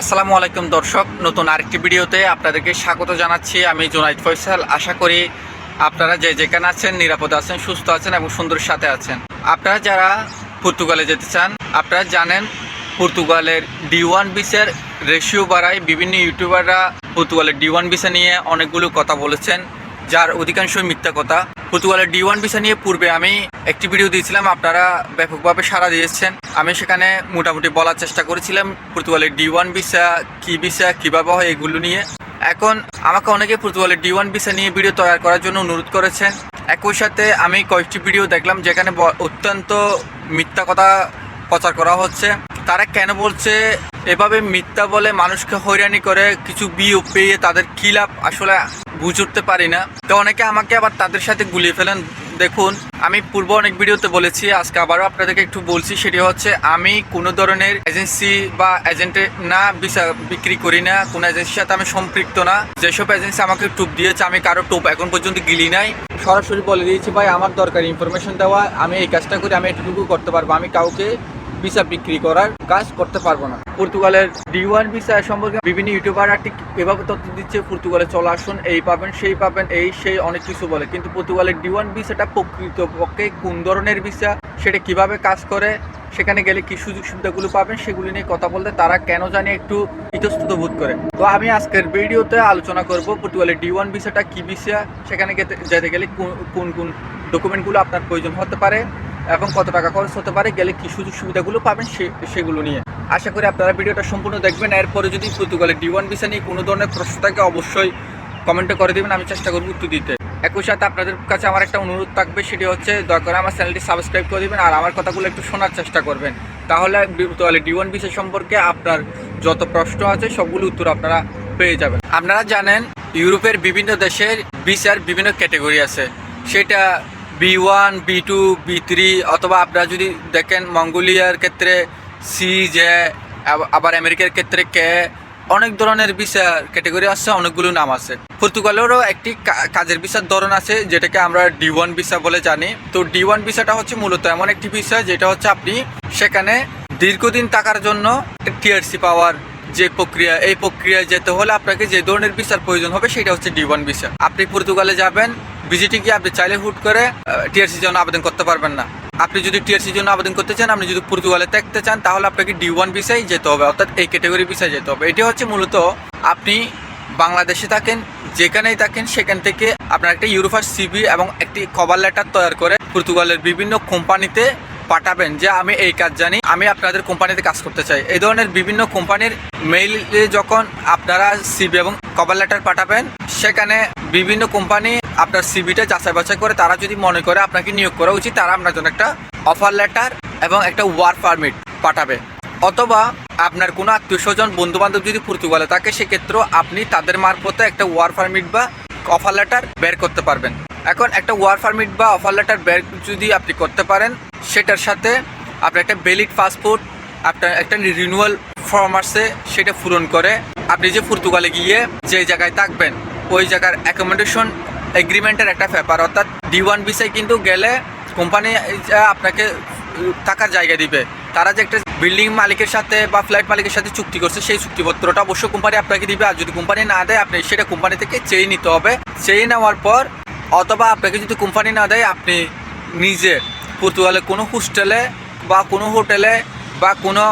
আসসালামু আলাইকুম দর্শক, নতুন আরেকটি ভিডিওতে আপনাদেরকে স্বাগত জানাচ্ছি। আমি জোনাইদ ফয়সাল, আশা করি আপনারা যে যেখানে আছেন, নিরাপদ আছেন, সুস্থ আছেন এবং সুন্দর সাথে আছেন। আপনারা যারা পর্তুগালে যেতে চান, আপনারা জানেন পর্তুগালের ডি ওয়ান বিসের রেশিও বাড়ায় বিভিন্ন ইউটিউবাররা পর্তুগালের ডি ওয়ান বিসা নিয়ে অনেকগুলো কথা বলেছেন, যার অধিকাংশই মিথ্যা কথা। পর্তুগালের ডি ওয়ান ভিসা নিয়ে পূর্বে আমি একটি ভিডিও দিয়েছিলাম, আপনারা ব্যাপকভাবে সাড়া দিয়েছেন। আমি সেখানে মোটামুটি বলার চেষ্টা করেছিলাম, পর্তুগালের ডি ওয়ান ভিসা কী ভিসা কীভাবে হয় এগুলো নিয়ে। এখন আমাকে অনেকে পর্তুগালের ডি ওয়ান ভিসা নিয়ে ভিডিও তৈরি করার জন্য অনুরোধ করেছেন। একই সাথে আমি কয়েকটি ভিডিও দেখলাম, যেখানে অত্যন্ত মিথ্যা কথা প্রচার করা হচ্ছে। তারা কেন বলছে, এভাবে মিথ্যা বলে মানুষকে হয়রানি করে, কিছু বিয়ে পেয়ে তাদের কী লাভ? আসলে বুঝে উঠতে পারি না। তো অনেকে আমাকে আবার তাদের সাথে গুলিয়ে ফেলেন। দেখুন, আমি পূর্ব অনেক ভিডিওতে বলেছি, আজকে আবারও আপনাদেরকে একটু বলছি, সেটি হচ্ছে আমি কোনো ধরনের এজেন্সি বা এজেন্টের না ভিসা বিক্রি করি না, কোনো এজেন্সির সাথে আমি সম্পৃক্ত না। যেসব এজেন্সি আমাকে টুপ দিয়েছে, আমি কারও টুপ এখন পর্যন্ত গিলি নাই। সরাসরি বলে দিয়েছি, ভাই, আমার দরকার ইনফরমেশন দেওয়া, আমি এই কাজটা করি, আমি এটুকু করতে পারব, আমি কাউকে ভিসা বিক্রি করার কাজ করতে পারব না। পর্তুগালের ডি ওয়ান ভিসা সম্পর্কে বিভিন্ন ইউটিউবাররা ঠিক এভাবে তথ্য দিচ্ছে, পর্তুগালে চলে আসুন, এই পাবেন, সেই পাবেন, এই, সেই, অনেক কিছু বলে। কিন্তু পর্তুগালের ডি ওয়ান ভিসাটা প্রকৃতপক্ষে কোন ধরনের ভিসা সেটা কীভাবে কাজ করে, সেখানে গেলে কি সুযোগ সুবিধাগুলো পাবেন, সেগুলি নিয়ে কথা বলতে তারা কেন জানি একটু ইতস্তত বোধ করে। তো আমি আজকের ভিডিওতে আলোচনা করব পর্তুগালের ডি ওয়ান ভিসাটা কী ভিসা সেখানে যেতে গেলে কোন- কোন ডকুমেন্টগুলো আপনার প্রয়োজন হতে পারে এবং কত টাকা খরচ হতে পারে, গেলে কি সুযোগ সুবিধাগুলো পাবেন সেগুলো নিয়ে। আশা করি আপনারা ভিডিওটা সম্পূর্ণ দেখবেন। এরপরে যদি পর্তুগালের ডি ওয়ান ভিসা নিয়ে কোনো ধরনের প্রশ্ন থাকে, অবশ্যই কমেন্টে করে দেবেন, আমি চেষ্টা করব উত্তর দিতে। একই সাথে আপনাদের কাছে আমার একটা অনুরোধ থাকবে, সেটি হচ্ছে দয়া করে আমার চ্যানেলটি সাবস্ক্রাইব করে দেবেন, আর আমার কথাগুলো একটু শোনার চেষ্টা করবেন। তাহলে পর্তুগালে ডি ওয়ান ভিসা সম্পর্কে আপনার যত প্রশ্ন আছে, সবগুলো উত্তর আপনারা পেয়ে যাবেন। আপনারা জানেন, ইউরোপের বিভিন্ন দেশের ভিসার বিভিন্ন ক্যাটাগরি আছে। সেটা B one B two B three অথবা আপনারা যদি দেখেন মঙ্গোলিয়ার ক্ষেত্রে সি জে আবার আমেরিকার ক্ষেত্রে কে অনেক ধরনের ভিসার ক্যাটাগরি আছে, অনেকগুলো নাম আছে। পর্তুগালেরও একটি কাজের ভিসার ধরন আছে, যেটাকে আমরা ডি ওয়ান ভিসা বলে জানি। তো ডি ওয়ান ভিসাটা হচ্ছে মূলত এমন একটি ভিসা যেটা হচ্ছে আপনি সেখানে দীর্ঘদিন থাকার জন্য টিআরসি পাওয়ার যে প্রক্রিয়া, এই প্রক্রিয়ায় যেতে হলে আপনাকে যে ধরনের ভিসার প্রয়োজন হবে, সেটা হচ্ছে ডি ওয়ান ভিসা আপনি পর্তুগালে যাবেন ভিজিটে গিয়ে আপনি চাইলে হুট করে টিআরসির জন্য আবেদন করতে পারবেন না। আপনি যদি টিআরসির জন্য আবেদন করতে চান, আপনি যদি পর্তুগালে থাকতে চান, তাহলে আপনাকে ডি ওয়ান ভিসায় যেতে হবে, অর্থাৎ এই ক্যাটাগরি ভিসায় যেতে হবে। এটি হচ্ছে মূলত আপনি বাংলাদেশে থাকেন, যেখানেই থাকেন, সেখান থেকে আপনার একটা ইউরোফার সিবি এবং একটি কভার লেটার তৈরি করে পর্তুগালের বিভিন্ন কোম্পানিতে পাঠাবেন যে, আমি এই কাজ জানি, আমি আপনাদের কোম্পানিতে কাজ করতে চাই। এই ধরনের বিভিন্ন কোম্পানির মেইলে যখন আপনারা সিবি এবং কভার লেটার পাঠাবেন, সেখানে বিভিন্ন কোম্পানি আপনার সিবিটা যাচাই বাছাই করে, তারা যদি মনে করে আপনাকে নিয়োগ করা উচিত, তারা আপনার জন্য একটা অফার লেটার এবং একটা ওয়ার্ক পারমিট পাঠাবে। অথবা আপনার কোনো আত্মীয় স্বজন বন্ধু বান্ধব যদি পর্তুগালে থাকে, সেক্ষেত্রেও আপনি তাদের মারফতে একটা ওয়ার পারমিট বা অফার লেটার বের করতে পারবেন। এখন একটা ওয়ার পারমিট বা অফার লেটার বের যদি আপনি করতে পারেন, সেটার সাথে আপনার একটা ভ্যালিড পাসপোর্ট আপনার একটা রিনিউয়াল ফর্ম আসছে, সেটা পূরণ করে আপনি যে পর্তুগালে গিয়ে যে জায়গায় থাকবেন ওই জায়গার অ্যাকোমোডেশন এগ্রিমেন্টের একটা ব্যাপার। অর্থাৎ ডি ওয়ান বিসায় কিন্তু গেলে কোম্পানি আপনাকে থাকার জায়গা দিবে। তারা যে একটা বিল্ডিং মালিকের সাথে বা ফ্ল্যাট মালিকের সাথে চুক্তি করছে, সেই চুক্তিপত্রটা অবশ্যই কোম্পানি আপনাকে দিবে। আর যদি কোম্পানি না দেয়, আপনি সেটা কোম্পানি থেকে চেয়ে নিতে হবে। চেয়ে নেওয়ার পর অথবা আপনাকে যদি কোম্পানি না দেয়, আপনি নিজে পর্তুগালে কোনো হোস্টেলে বা কোনো হোটেলে বা কোনো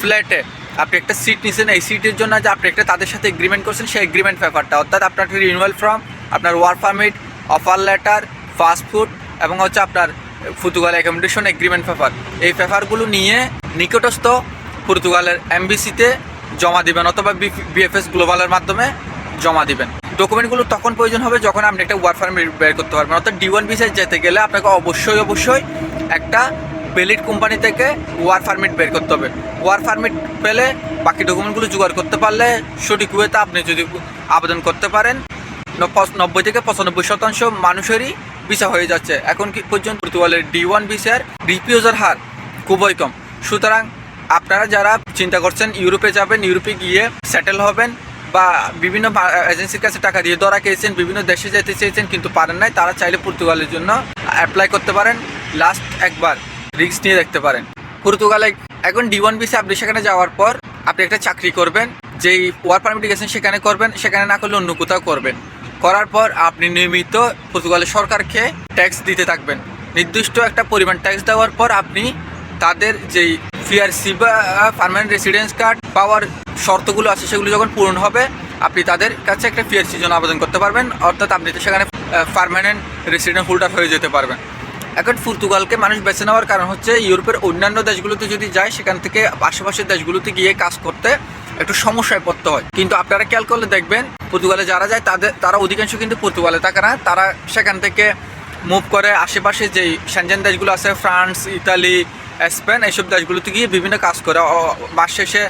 ফ্ল্যাটে আপনি একটা সিট নিছেন, এই সিটের জন্য যে আপনি একটা তাদের সাথে এগ্রিমেন্ট করছেন, সেই এগ্রিমেন্ট পেপারটা অর্থাৎ আপনার রিনিউয়াল ফর্ম আপনার work permit offer letter fast food এবং হচ্ছে আপনার পর্তুগাল অ্যাকোমোডেশন এগ্রিমেন্ট পেপার এই পেপারগুলো নিয়ে নিকটস্থ পর্তুগালের এমবিসিতে জমা দিবেন অথবা বিএফএস গ্লোবালের মাধ্যমে জমা দিবেন। ডকুমেন্টগুলো তখন প্রয়োজন হবে যখন আপনি একটা ওয়ার্ক পারমিট বের করতে পারবেন। অর্থাৎ ডি ওয়ান ভিসায় যেতে গেলে আপনাকে অবশ্যই অবশ্যই একটা ভ্যালিড কোম্পানি থেকে ওয়ার পারমিট বের করতে হবে। ওয়ার পারমিট পেলে বাকি ডকুমেন্টগুলো জোগাড় করতে পারলে সঠিক ওয়েতে আপনি যদি আবেদন করতে পারেন নব্বই- থেকে পঁচানব্বই শতাংশ মানুষেরই ভিসা হয়ে যাচ্ছে। এখন কি পর্যন্ত পর্তুগালের ডি ওয়ান ভিসার রিফিউজার হার খুবই কম। সুতরাং আপনারা যারা চিন্তা করছেন ইউরোপে যাবেন, ইউরোপে গিয়ে সেটেল হবেন বা বিভিন্ন এজেন্সির কাছে টাকা দিয়ে ধরা খেয়েছেন, বিভিন্ন দেশে যেতে চেয়েছেন কিন্তু পারেন নাই, তারা চাইলে পর্তুগালের জন্য অ্যাপ্লাই করতে পারেন। লাস্ট একবার। রিস্ক নিয়ে দেখতে পারেন। পর্তুগালে এখন ডি ওয়ান ভিসা আপনি সেখানে যাওয়ার পর আপনি একটা চাকরি করবেন, যেই ওয়ার্ক পারমিটে গেছেন সেখানে করবেন, সেখানে না করলে অন্য কোথাও করবেন। করার পর আপনি নিয়মিত পর্তুগালের সরকারকে ট্যাক্স দিতে থাকবেন। নির্দিষ্ট একটা পরিমাণ ট্যাক্স দেওয়ার পর আপনি তাদের যেই ফিআরসি বা পারমানেন্ট রেসিডেন্স কার্ড পাওয়ার শর্তগুলো আছে, সেগুলো যখন পূরণ হবে, আপনি তাদের কাছে একটা ফিআরসির জন্য আবেদন করতে পারবেন। অর্থাৎ আপনি তো সেখানে পারমানেন্ট রেসিডেন্ট হোল্ডার হয়ে যেতে পারবেন। এখন পর্তুগালকে মানুষ বেছে নেওয়ার কারণ হচ্ছে ইউরোপের অন্যান্য দেশগুলোতে যদি যায়, সেখান থেকে আশেপাশের দেশগুলোতে গিয়ে কাজ করতে একটু সমস্যায় পড়তে হয়। কিন্তু আপনারা খেয়াল করলে দেখবেন পর্তুগালে যারা যায়, তাদের, তারা অধিকাংশ কিন্তু পর্তুগালে থাকে না। তারা সেখান থেকে মুভ করে আশেপাশে যেই সেনজেন দেশগুলো আছে, ফ্রান্স, ইতালি, স্পেন, এইসব দেশগুলোতে গিয়ে বিভিন্ন কাজ করে। মাস শেষে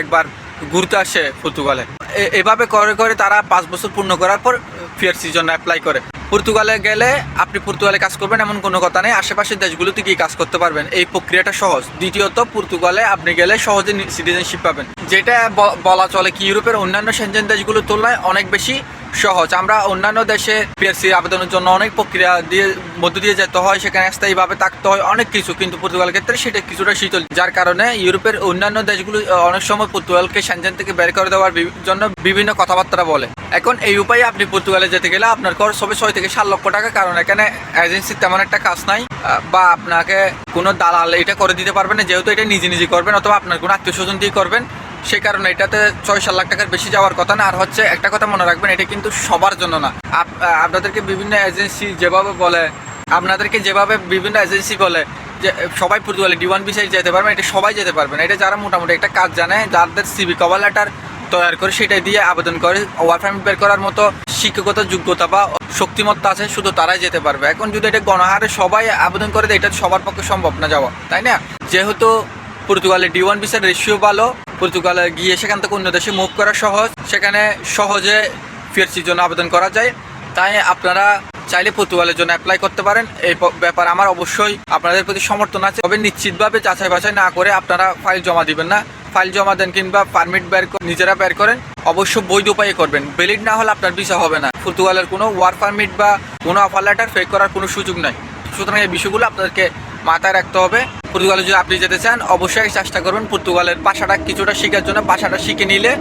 একবার ঘুরতে আসে পর্তুগালে এভাবে করে করে তারা পাঁচ বছর পূর্ণ করার পর, ফিয়ার সিজন অ্যাপ্লাই করে। পর্তুগালে গেলে আপনি পর্তুগালে কাজ করবেন এমন কোনো কথা নেই। আশেপাশের দেশগুলোতে গিয়ে কাজ করতে পারবেন। এই প্রক্রিয়াটা সহজ। দ্বিতীয়ত, পর্তুগালে আপনি গেলে সহজে সিটিজেনশিপ পাবেন। যেটা বলা চলে কি ইউরোপের অন্যান্য সেনজেন দেশগুলোর তুলনায় অনেক বেশি সহজ। আমরা অন্যান্য দেশে পিএসসি আবেদনের জন্য অনেক প্রক্রিয়া দিয়ে মধ্য দিয়ে যেতে হয়, সেখানে স্থায়ীভাবে থাকতে হয় অনেক কিছু। কিন্তু পর্তুগাল ক্ষেত্রে সেটা কিছুটা শীতল। যার কারণে ইউরোপের অন্যান্য দেশগুলো অনেক সময় পর্তুগালকে সেনজেন থেকে বের করে দেওয়ার জন্য বিভিন্ন কথাবার্তা বলে। এখন এই উপায়ে আপনি পর্তুগালে যেতে গেলে আপনার খরচ হবে ছয় থেকে সাত লক্ষ টাকা, কারণ এখানে এজেন্সির তেমন একটা কাজ নাই বা আপনাকে কোনো দালাল এটা করে দিতে পারবেন না, যেহেতু এটা নিজে নিজে করবেন, অথবা আপনার কোনো আত্মীয় স্বজন দিয়ে করবেন। সেই কারণে এটাতে ছয় সাত লাখ টাকার বেশি যাওয়ার কথা না। আর হচ্ছে একটা কথা মনে রাখবেন, এটা কিন্তু সবার জন্য না। আপনাদেরকে বিভিন্ন এজেন্সি যেভাবে বলে, আপনাদেরকে যেভাবে বিভিন্ন এজেন্সি বলে যে, সবাই পর্তুগালে ডি ওয়ান বি সাইড যেতে পারবেন, এটা সবাই যেতে পারবেন। এটা যারা মোটামুটি একটা কাজ জানে, যাদের সিবি কভার লেটার তৈরি করে সেটা দিয়ে আবেদন করে ওয়ার্ক পারমিট বের করার মতো শিক্ষকতা যোগ্যতা বা শক্তিমত্তা আছে, শুধু তারাই যেতে পারবে। এখন যদি এটা গণহারে সবাই আবেদন করে দেয়, এটা সবার পক্ষে সম্ভব না যাওয়া, তাই না? যেহেতু পর্তুগালে ডি ওয়ান ভিসার রেশিও ভালো। পর্তুগালে গিয়ে সেখান থেকে অন্য দেশে মুভ করা সহজ। সেখানে সহজে ফিরসির জন্য আবেদন করা যায়। তাই আপনারা চাইলে পর্তুগালের জন্য অ্যাপ্লাই করতে পারেন। এই ব্যাপার আমার অবশ্যই আপনাদের প্রতি সমর্থন আছে। তবে নিশ্চিতভাবে যাচাই বাছাই না করে আপনারা ফাইল জমা দিবেন না। ফাইল জমা দেন কিংবা পারমিট বের নিজেরা বের করেন। অবশ্য বৈধ উপায়ে করবেন। ভ্যালিড না হলে আপনার ভিসা হবে না। পর্তুগালের কোনো ওয়ার্ক পারমিট বা কোনো অফার লেটার ফেক করার কোনো সুযোগ নাই। সুতরাং এই বিষয়গুলো আপনাদেরকে মাথায় রাখতে হবে। পর্তুগালে যদি আপনি যেতে চান, অবশ্যই চেষ্টা করবেন পর্তুগালের ভাষাটা কিছুটা শেখার জন্য। ভাষাটা শিখে নিলে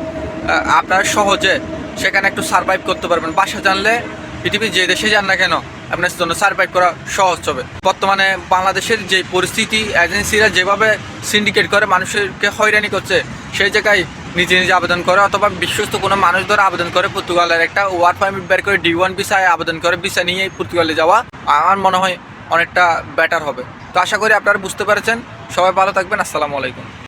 আপনারা সহজে সেখানে একটু সার্ভাইভ করতে পারবেন। ভাষা জানলে পৃথিবীর যে দেশে যান না কেন, আপনার জন্য সার্ভাইভ করা সহজ হবে। বর্তমানে বাংলাদেশের যে পরিস্থিতি এজেন্সিরা যেভাবে সিন্ডিকেট করে, মানুষকে হয়রানি করছে, সেই জায়গায় নিজে নিজে আবেদন করে, অথবা বিশ্বস্ত কোনো মানুষ ধরে আবেদন করে, পর্তুগালের একটা ওয়ার্ক পারমিট বের করে ডি ওয়ান ভিসায় আবেদন করে ভিসা নিয়ে পর্তুগালে যাওয়া। আমার মনে হয় অনেকটা বেটার হবে। তো আশা করি আপনারা বুঝতে পেরেছেন। সবাই ভালো থাকবেন আসসালামু আলাইকুম।